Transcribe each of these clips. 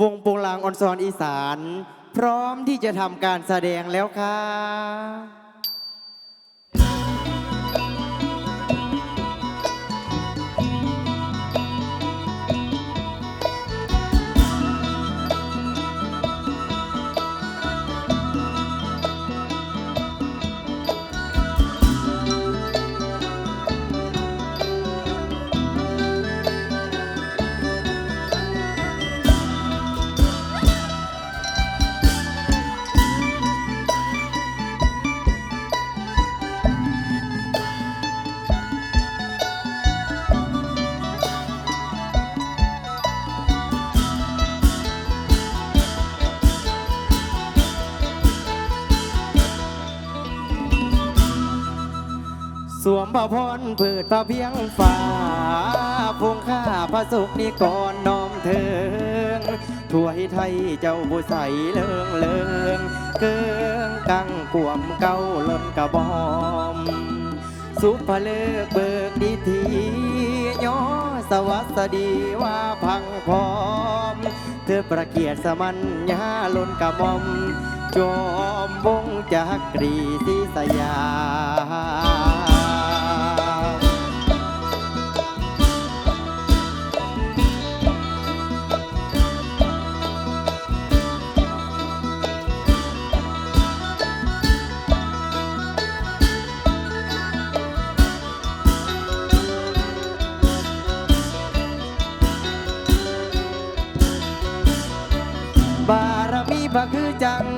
วงโปงลางออนซอนอีสาน พร้อมที่จะทำการแสดงแล้วค่ะ พระพรเปิดพระเพียงฟ้าพงข้าพระสุกนิกรน้อมเทิงถวยไทยเจ้าบุใสเลิงเลิงเกิงกังกวมเก้าล้นกระบอม สุภเลิกเบิกดีทีย่อสวัสดีว่าพังพร้อม เธอประเกียรติสมัญญาล้นกระหม่อม จอมวงจักรีศรีสยาม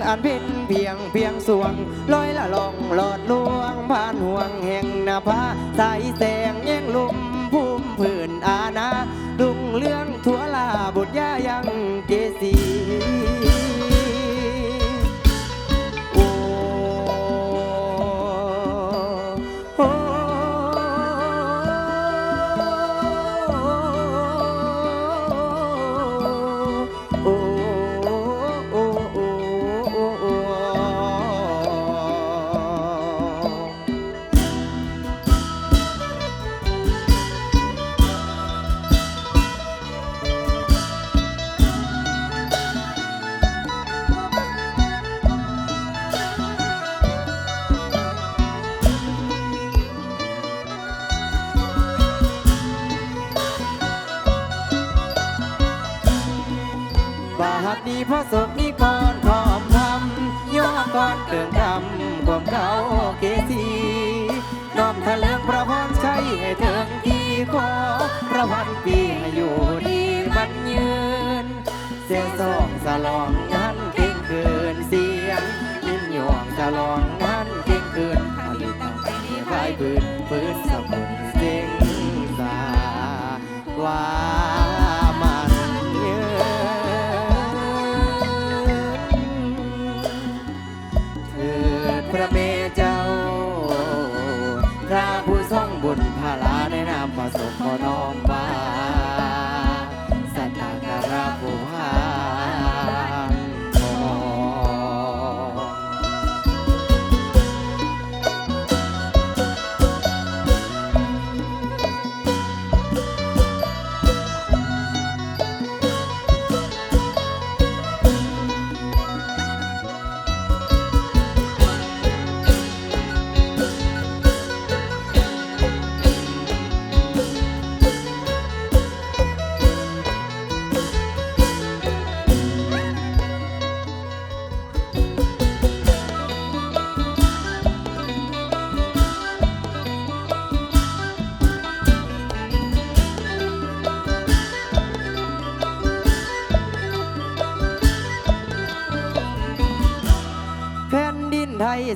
อันเป็นเพียงเพียงสวงลอยละลองหลอดลวงผ่านห่วงแห่งนาภาสายแสงแย่งลุมภูมิ ระพันปีให้อยู่ดีมันยืน เสียงสองสลองงานเก่งเกินเสียงนิ่มหยวงสลอง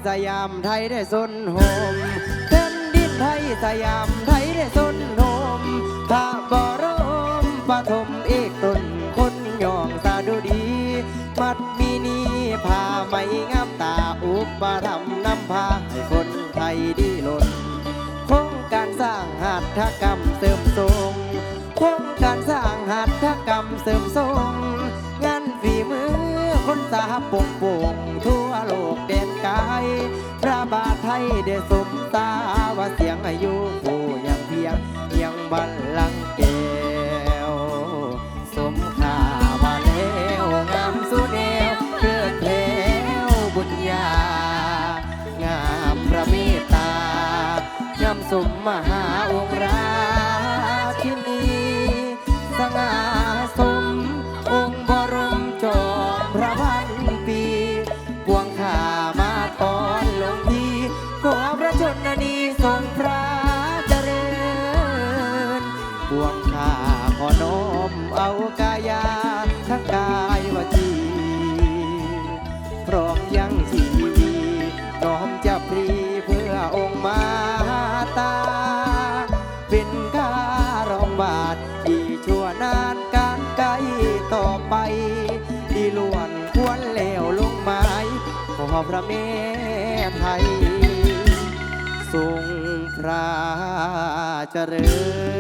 สยามไทยได้สนโฮมแผ่นดินไทยสยามไทยได้สนโฮมพระบรมปฐมเอกตนคนยองสาดุดี มัดมีนีพาไม่งามตาอุปธรรมนำพาให้คนไทยดีล้นโครงการสร้างหัตถกรรมเสริมทรงโครงการสร้างหัตถกรรมเสริมทรงงานฝีมือคนสาปงปง ให้ได้สมตาว่าเสียงอายุผู้ยังเพียงยังบันลังเกวสมข่าว่าเลวงามสุดเอวเลือดแลวบุญญางามพระเมตตางามสมมหา แม่ไทยทรงพระเจริญ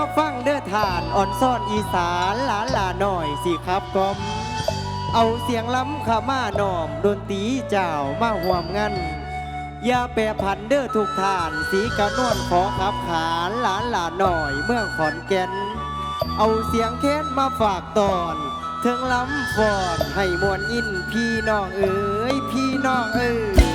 มาฟังเด้อทานอ่อนซ่อนอีสานหลานหลาหน่อยสิครับกอม เอาเสียงล้ำขามาหน่อมดนตรีเจ้ามาห่วมงันอย่าแปรผันเด้อทุกทาน สีกระนวลขอขับขานหลานหลาหน่อยเมืองขอนแก่น เอาเสียงเค้นมาฝากตอนเทิงล้ำฟอนให้มวนอินพี่น้องเอ๋ยพี่น้องเอ๋ย